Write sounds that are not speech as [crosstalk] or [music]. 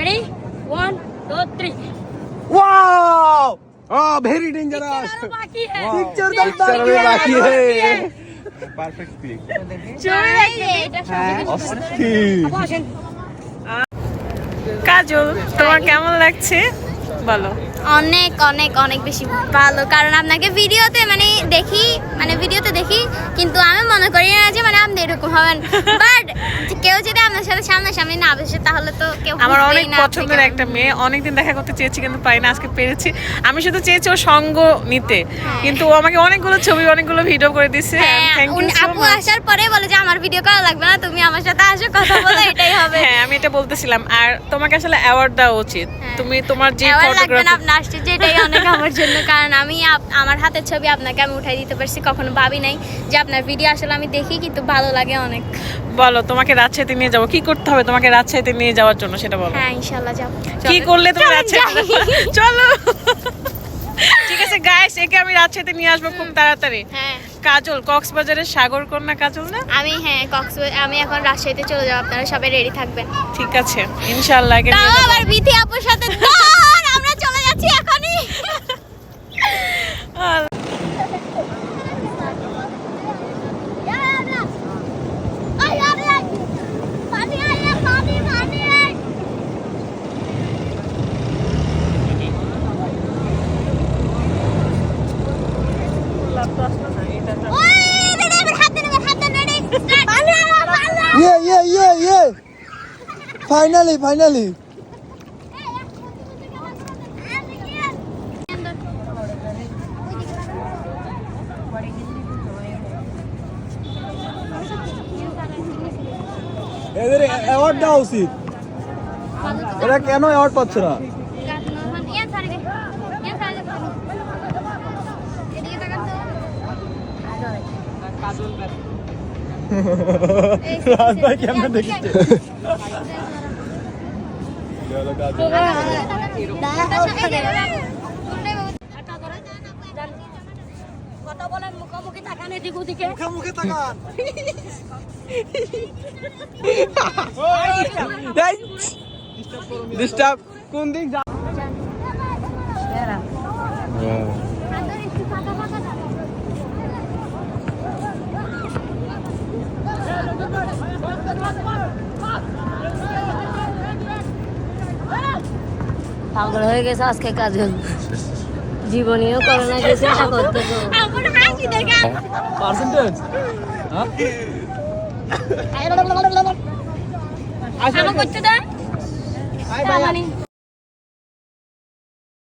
ready one two three wow हाँ very dangerous बाकी है पिक्चर Picture पिक्चर अभी बाकी है পারফেক্ট ক্লিক অস্থির কাজল তোমার কেমন লাগছে বলো অনেক অনেক অনেক বেশি ভালো কারণ আপনাকে ভিডিওতে মানে দেখি মানে ভিডিওতে দেখি কিন্তু আমি মনে করি না যে মানে আপনি এরকম হবেন বাট [laughs] কেউ যদি আপনার সাথে সামনাসামনি না বসে তাহলে তো কেউ আমার অনেক পছন্দের একটা মেয়ে অনেকদিন দেখা করতে চেয়েছি কিন্তু পাই না আজকে পেরেছি। আমি শুধু চেয়েছি ওর সঙ্গ নিতে কিন্তু ও আমাকে অনেকগুলো ছবি অনেকগুলো ভিডিও করে হ্যাঁ আপু আসার পরে বলে যে আমার ভিডিও করা লাগবে না তুমি আমার সাথে আসো কথা বলে এটাই হবে। হ্যাঁ আমি এটা বলতেছিলাম আর তোমাকে আসলে অ্যাওয়ার্ড দেওয়া উচিত। হ্যাঁ। তুমি তোমার যে লাগবে না ফটোগ্রাফি আপনি আসছে যেটাই অনেক আমার জন্য কারণ আমি আমার হাতের ছবি আপনাকে আমি উঠাই দিতে পারছি কখনো ভাবি নাই যে আপনার ভিডিও আসলে আমি দেখি কিন্তু ভালো লাগে অনেক। বলো তোমাকে রাজশাহীতে নিয়ে যাব। কি করতে হবে তোমাকে রাজশাহীতে নিয়ে যাওয়ার জন্য সেটা বলো। হ্যাঁ ইনশাল্লাহ যাব। কি করলে তুমি চলেন চলো। ঠিক আছে গাইস একে আমি রাজশাহীতে নিয়ে আসব খুব তাড়াতাড়ি। হ্যাঁ। কাজল কক্সবাজারের সাগর কন্যা কাজল না? আমি হ্যাঁ কক্সবাজার আমি এখন রাজশাহীতে চলে যাব আপনারা সবাই রেডি থাকবেন। ঠিক আছে ইনশাআল্লাহ একে নিয়ে তাও আবার বিথি আপুর সাথে। আমরা চলে যাচ্ছি এখনই। Yeah, yeah, yeah, yeah. Finally, finally. এদের অ্যাওয়ার্ড দেওয়া উচিত এরা কেন অ্যাওয়ার্ড পাচ্ছে না রাজভাই কেমন দেখেছে কথা বলেন মুখোমুখি তাকানে দিক ওদিকে মুখে মুখে তাকান ডিস্টার্ব কোন দিক যা পাগল হয়ে গেছে আজকে কাজ জীবনীয় করোনা গেছে এটা করতে পার্সেন্টেজ করতে দেন?